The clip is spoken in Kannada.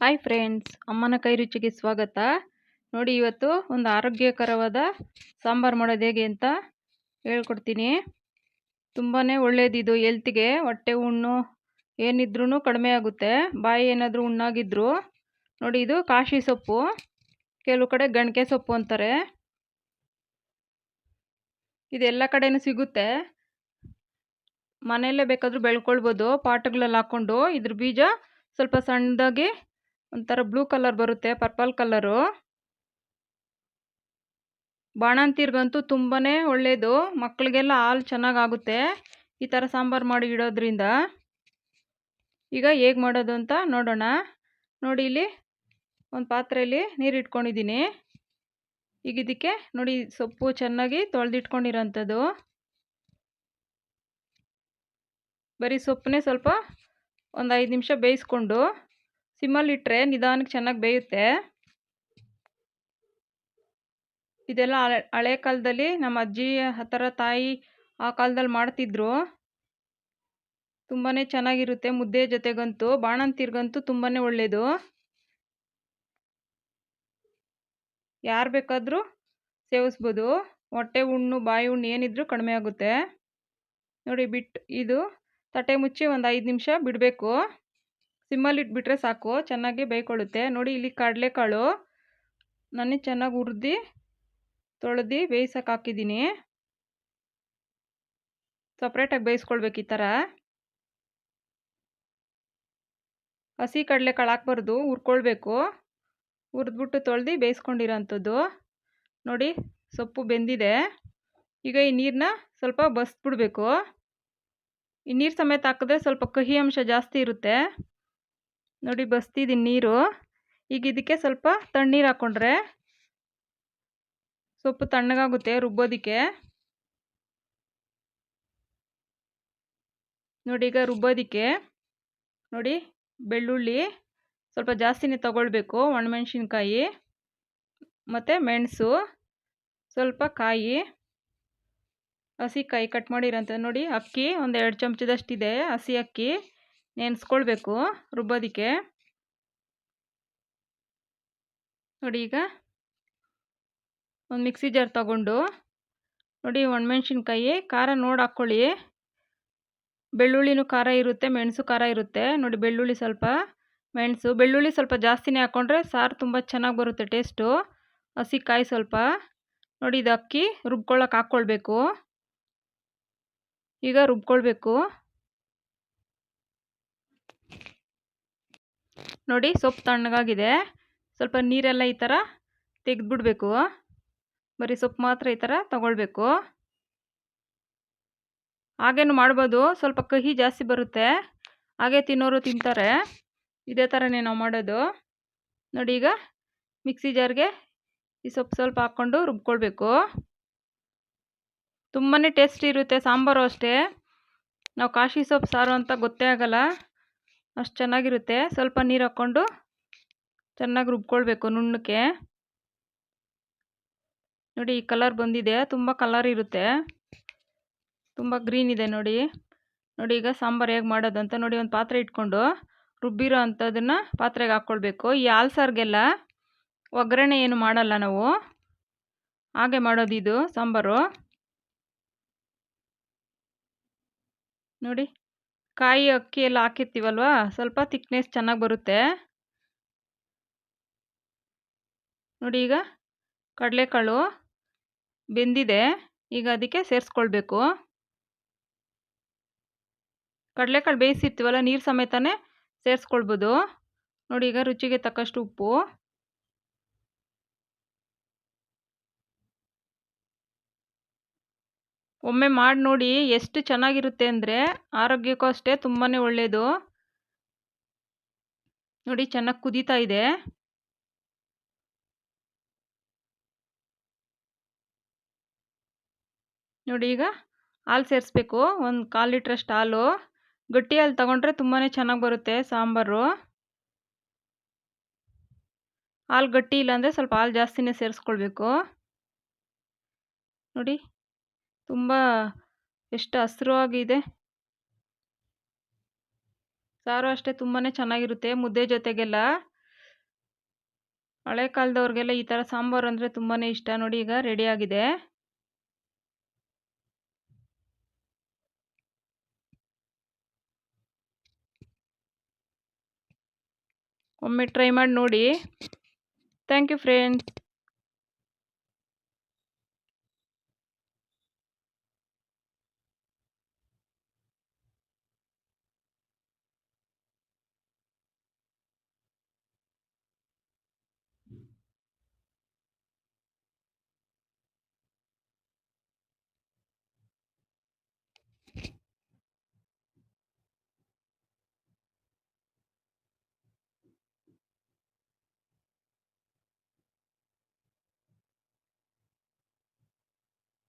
ಹಾಯ್ ಫ್ರೆಂಡ್ಸ್ ಅಮ್ಮನ ಕೈ ರುಚಿಗೆ ಸ್ವಾಗತ. ನೋಡಿ ಇವತ್ತು ಒಂದು ಆರೋಗ್ಯಕರವಾದ ಸಾಂಬಾರು ಮಾಡೋದು ಹೇಗೆ ಅಂತ ಹೇಳ್ಕೊಡ್ತೀನಿ. ತುಂಬಾ ಒಳ್ಳೇದಿದು ಎಲ್ತಿಗೆ ಹೊಟ್ಟೆ ಹುಣ್ಣು ಏನಿದ್ರೂ ಕಡಿಮೆ ಆಗುತ್ತೆ. ಬಾಯಿ ಏನಾದರೂ ಹುಣ್ಣಾಗಿದ್ರು ನೋಡಿ ಇದು ಕಾಶಿ ಸೊಪ್ಪು, ಕೆಲವು ಕಡೆ ಗಣಕೆ ಸೊಪ್ಪು ಅಂತಾರೆ. ಇದೆಲ್ಲ ಕಡೆಯೂ ಸಿಗುತ್ತೆ. ಮನೆಯಲ್ಲೇ ಬೇಕಾದರೂ ಬೆಳ್ಕೊಳ್ಬೋದು ಪಾಟ್ಗಳಲ್ಲಿ ಹಾಕ್ಕೊಂಡು ಇದ್ರ ಬೀಜ ಸ್ವಲ್ಪ ಸಣ್ಣದಾಗಿ ಒಂಥರ ಬ್ಲೂ ಕಲರ್ ಬರುತ್ತೆ, ಪರ್ಪಲ್ ಕಲರು. ಬಾಣಂತಿರ್ಗಂತೂ ತುಂಬಾ ಒಳ್ಳೆಯದು ಮಕ್ಕಳಿಗೆಲ್ಲ ಹಾಲು ಚೆನ್ನಾಗಾಗುತ್ತೆ. ಈ ಥರ ಸಾಂಬಾರು ಮಾಡಿ ಇಡೋದ್ರಿಂದ. ಈಗ ಹೇಗೆ ಮಾಡೋದು ಅಂತ ನೋಡೋಣ. ನೋಡಿ ಇಲ್ಲಿ ಒಂದು ಪಾತ್ರೆಯಲ್ಲಿ ನೀರು ಇಟ್ಕೊಂಡಿದ್ದೀನಿ. ಈಗ ಇದಕ್ಕೆ ನೋಡಿ ಸೊಪ್ಪು ಚೆನ್ನಾಗಿ ತೊಳೆದಿಟ್ಕೊಂಡಿರೋಂಥದ್ದು. ಬರೀ ಸೊಪ್ಪನ್ನೇ ಸ್ವಲ್ಪ ಒಂದು ಐದು ನಿಮಿಷ ಬೇಯಿಸ್ಕೊಂಡು ಸಿಮ್ಮಲ್ಲಿಟ್ಟರೆ ನಿಧಾನಕ್ಕೆ ಚೆನ್ನಾಗಿ ಬೇಯುತ್ತೆ. ಇದೆಲ್ಲ ಹಳೆ ಕಾಲದಲ್ಲಿ ನಮ್ಮ ಅಜ್ಜಿ ಆ ತಾಯಿ ಆ ಕಾಲದಲ್ಲಿ ಮಾಡ್ತಿದ್ರು. ತುಂಬಾ ಚೆನ್ನಾಗಿರುತ್ತೆ ಮುದ್ದೆ ಜೊತೆಗಂತೂ, ಬಾಣಂತಿರ್ಗಂತೂ ತುಂಬಾ ಒಳ್ಳೆಯದು ಯಾರು ಬೇಕಾದರೂ ಸೇವಿಸ್ಬೋದು. ಹೊಟ್ಟೆ ಹುಣ್ಣು ಬಾಯಿ ಹುಣ್ಣು ಏನಿದ್ರೂ ಕಡಿಮೆ ಆಗುತ್ತೆ. ನೋಡಿ ಬಿಟ್ಟು ಇದು ತಟ್ಟೆ ಮುಚ್ಚಿ ಒಂದು ಐದು ನಿಮಿಷ ಬಿಡಬೇಕು. ಸಿಮ್ಮಲ್ಲಿ ಇಟ್ಬಿಟ್ರೆ ಸಾಕು, ಚೆನ್ನಾಗಿ ಬೇಯ್ಕೊಳ್ಳುತ್ತೆ. ನೋಡಿ, ಇಲ್ಲಿ ಕಡಲೆಕಾಳು. ನಾನೇ ಚೆನ್ನಾಗಿ ಹುರಿದು, ತೊಳೆದು ಬೇಯಿಸೋಕೆ ಹಾಕಿದ್ದೀನಿ. ಸಪ್ರೇಟಾಗಿ ಬೇಯಿಸ್ಕೊಳ್ಬೇಕು ಈ ಥರ ಹಸಿ ಕಡಲೆಕಾಳು ಹಾಕ್ಬಾರ್ದು, ಹುರ್ಕೊಳ್ಬೇಕು. ಹುರಿದ್ಬಿಟ್ಟು ತೊಳೆದು ಬೇಯಿಸ್ಕೊಂಡಿರೋಂಥದ್ದು. ನೋಡಿ, ಸೊಪ್ಪು ಬೆಂದಿದೆ. ಈಗ ಈ ನೀರನ್ನ ಸ್ವಲ್ಪ ಬಸ್ಬಿಡ್ಬೇಕು. ಈ ನೀರು ಸಮೇತ ಹಾಕಿದ್ರೆ ಸ್ವಲ್ಪ ಕಹಿ ಅಂಶ ಜಾಸ್ತಿ ಇರುತ್ತೆ. ನೋಡಿ ಬಸ್ತಿದ್ದೀನಿ ನೀರು. ಈಗ ಇದಕ್ಕೆ ಸ್ವಲ್ಪ ತಣ್ಣೀರು ಹಾಕ್ಕೊಂಡ್ರೆ ಸೊಪ್ಪು ತಣ್ಣಗಾಗುತ್ತೆ, ರುಬ್ಬೋದಕ್ಕೆ. ನೋಡಿ ಈಗ ರುಬ್ಬೋದಕ್ಕೆ. ನೋಡಿ ಬೆಳ್ಳುಳ್ಳಿ ಸ್ವಲ್ಪ ಜಾಸ್ತಿನೇ ತಗೊಳ್ಬೇಕು, ಒಣಮೆಣ್ಸಿನ್ಕಾಯಿ ಮತ್ತು ಮೆಣಸು, ಸ್ವಲ್ಪ ಕಾಯಿ. ಹಸಿ ಕಾಯಿ ಕಟ್ ಮಾಡಿರೋಂಥ ನೋಡಿ ಅಕ್ಕಿ ಒಂದು ಎರಡು ಚಮಚದಷ್ಟಿದೆ, ಹಸಿ ಅಕ್ಕಿ. ನೆನೆಸ್ಕೊಳ್ಬೇಕು ರುಬ್ಬೋದಕ್ಕೆ. ನೋಡಿ ಈಗ. ಒಂದು ಮಿಕ್ಸಿ ಜಾರ್ ತಗೊಂಡು, ನೋಡಿ ಒಣಮೆಣ್ಸಿನ್ಕಾಯಿ, ಖಾರ ನೋಡಿ ಹಾಕ್ಕೊಳ್ಳಿ. ಬೆಳ್ಳುಳ್ಳಿನೂ ಖಾರ ಇರುತ್ತೆ, ಮೆಣಸು ಖಾರ ಇರುತ್ತೆ. ನೋಡಿ ಬೆಳ್ಳುಳ್ಳಿ ಸ್ವಲ್ಪ ಮೆಣಸು, ಬೆಳ್ಳುಳ್ಳಿ ಸ್ವಲ್ಪ ಜಾಸ್ತಿನೇ ಹಾಕ್ಕೊಂಡ್ರೆ ಸಾರು ತುಂಬ ಚೆನ್ನಾಗಿ ಬರುತ್ತೆ ಟೇಸ್ಟು. ಹಸಿಕಾಯಿ ಸ್ವಲ್ಪ. ನೋಡಿ ಇದು ಅಕ್ಕಿ ರುಬ್ಕೊಳ್ಳೋಕೆ ಹಾಕ್ಕೊಳ್ಬೇಕು. ಈಗ ರುಬ್ಕೊಳ್ಬೇಕು. ನೋಡಿ ಸೊಪ್ಪು ತಣ್ಣಗಾಗಿದೆ. ಸ್ವಲ್ಪ ನೀರೆಲ್ಲ ಈ ಥರ ತೆಗೆದ್ಬಿಡ್ಬೇಕು. ಬರೀ ಸೊಪ್ಪು ಮಾತ್ರ ಈ ಥರ ತಗೊಳ್ಬೇಕು. ಹಾಗೇನು ಮಾಡ್ಬೋದು, ಸ್ವಲ್ಪ ಕಹಿ ಜಾಸ್ತಿ ಬರುತ್ತೆ. ಹಾಗೆ ತಿನ್ನೋರು ತಿಂತಾರೆ. ಇದೇ ಥರನೇ ನಾವು ಮಾಡೋದು. ನೋಡಿ ಈಗ ಮಿಕ್ಸಿ ಜಾರ್ಗೆ ಈ ಸೊಪ್ಪು ಸ್ವಲ್ಪ ಹಾಕ್ಕೊಂಡು ರುಬ್ಕೊಳ್ಬೇಕು. ತುಂಬಾ ಟೇಸ್ಟಿ ಇರುತ್ತೆ, ಸಾಂಬಾರು ಅಷ್ಟೇ. ನಾವು ಕಾಶಿ ಸೊಪ್ಪು ಸಾರು ಅಂತ ಗೊತ್ತೇ ಆಗಲ್ಲ. ಅಷ್ಟು ಚೆನ್ನಾಗಿರುತ್ತೆ. ಸ್ವಲ್ಪ ನೀರು ಹಾಕ್ಕೊಂಡು ಚೆನ್ನಾಗಿ ರುಬ್ಕೊಳ್ಬೇಕು ನುಣ್ಣಕ್ಕೆ. ನೋಡಿ ಈ ಕಲರ್ ಬಂದಿದೆ. ತುಂಬ ಕಲರ್ ಇರುತ್ತೆ. ತುಂಬ ಗ್ರೀನ್ ಇದೆ ನೋಡಿ. ನೋಡಿ ಈಗ ಸಾಂಬಾರು ಹೇಗೆ ಮಾಡೋದು ಅಂತ ನೋಡಿ ಒಂದು ಪಾತ್ರೆ ಇಟ್ಕೊಂಡು ರುಬ್ಬಿರೋ ಅಂಥದನ್ನು ಪಾತ್ರೆಗೆ ಹಾಕ್ಕೊಳ್ಬೇಕು. ಈ ಹಾಲು ಒಗ್ಗರಣೆ ಏನು ಮಾಡಲ್ಲ ನಾವು. ಹಾಗೆ ಮಾಡೋದು ಇದು ಸಾಂಬಾರು. ನೋಡಿ. ಕಾಯಿ ಅಕ್ಕಿ ಎಲ್ಲ ಹಾಕಿರ್ತೀವಲ್ವ? ಸ್ವಲ್ಪ ತಿಕ್ನೆಸ್ ಚೆನ್ನಾಗಿ ಬರುತ್ತೆ. ನೋಡಿ ಈಗ ಕಡಲೆಕಾಳು ಬೆಂದಿದೆ. ಈಗ ಅದಕ್ಕೆ ಸೇರಿಸ್ಕೊಳ್ಬೇಕು. ಕಡಲೆಕಾಳು ಬೇಯಿಸಿರ್ತೀವಲ್ಲ, ನೀರು ಸಮೇತನೇ ಸೇರಿಸ್ಕೊಳ್ಬೋದು. ನೋಡಿ ಈಗ ರುಚಿಗೆ ತಕ್ಕಷ್ಟು ಉಪ್ಪು. ಒಮ್ಮೆ ಮಾಡಿ ನೋಡಿ ಎಷ್ಟು ಚೆನ್ನಾಗಿರುತ್ತೆ ಅಂದರೆ ಆರೋಗ್ಯಕ್ಕೂ ಅಷ್ಟೇ ತುಂಬಾ ಒಳ್ಳೆಯದು ನೋಡಿ ಚೆನ್ನಾಗಿ ಕುದೀತಾ ಇದೆ. ನೋಡಿ ಈಗ ಹಾಲು ಸೇರಿಸ್ಬೇಕು. ಒಂದು ಕಾಲು ಲೀಟ್ರಷ್ಟು ಹಾಲು. ಗಟ್ಟಿ ಹಾಲು ತಗೊಂಡ್ರೆ ತುಂಬಾ ಚೆನ್ನಾಗಿ ಬರುತ್ತೆ ಸಾಂಬಾರು. ಹಾಲು ಗಟ್ಟಿ ಇಲ್ಲಾಂದರೆ ಸ್ವಲ್ಪ ಹಾಲು ಜಾಸ್ತಿನೇ ಸೇರಿಸ್ಕೊಳ್ಬೇಕು. ನೋಡಿ. ತುಂಬ ಎಷ್ಟು ಹಸ್ರಾಗಿದೆ ಸಾರು ಅಷ್ಟೇ ತುಂಬಾ ಚೆನ್ನಾಗಿರುತ್ತೆ. ಮುದ್ದೆ ಜೊತೆಗೆಲ್ಲ ಹಳೆ ಕಾಲದವ್ರಿಗೆಲ್ಲ ಈ ಥರ ಸಾಂಬಾರು ಅಂದರೆ ತುಂಬಾ ಇಷ್ಟ. ನೋಡಿ ಈಗ ರೆಡಿಯಾಗಿದೆ ಒಮ್ಮೆ ಟ್ರೈ ಮಾಡಿ ನೋಡಿ. Thank you friends